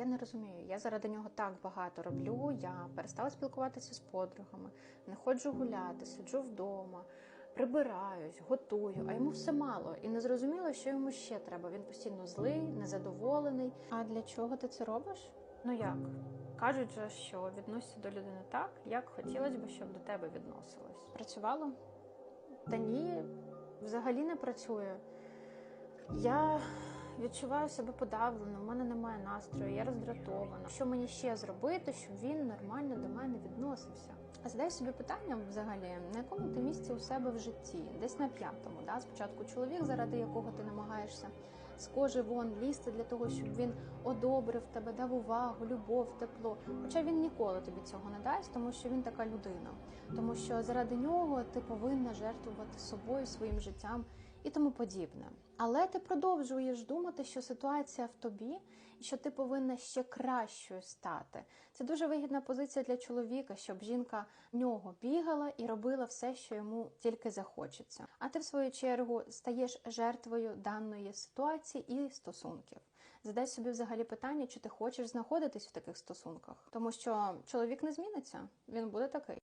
Я не розумію. Я заради нього так багато роблю. Я перестала спілкуватися з подругами, не ходжу гуляти, сиджу вдома, прибираюсь, готую, а йому все мало. І не зрозуміло, що йому ще треба. Він постійно злий, незадоволений. А для чого ти це робиш? Ну як? Кажуть же, що відносяться до людини так, як хотілося б, щоб до тебе відносилось. Працювало? Та ні, взагалі не працює. Я відчуваю себе подавлено, в мене немає настрою, я роздратована. Що мені ще зробити, щоб він нормально до мене відносився? А задай собі питання взагалі, на якому ти місці у себе в житті? Десь на п'ятому. Да? Спочатку чоловік, заради якого ти намагаєшся з кожи вон лізти для того, щоб він одобрив тебе, дав увагу, любов, тепло. Хоча він ніколи тобі цього не дасть, тому що він така людина. Тому що заради нього ти повинна жертвувати собою, своїм життям і тому подібне. Але ти продовжуєш думати, що ситуація в тобі і що ти повинна ще кращою стати. Це дуже вигідна позиція для чоловіка, щоб жінка в нього бігала і робила все, що йому тільки захочеться. А ти, в свою чергу, стаєш жертвою даної ситуації і стосунків. Задай собі взагалі питання, чи ти хочеш знаходитись в таких стосунках, тому що чоловік не зміниться, він буде такий.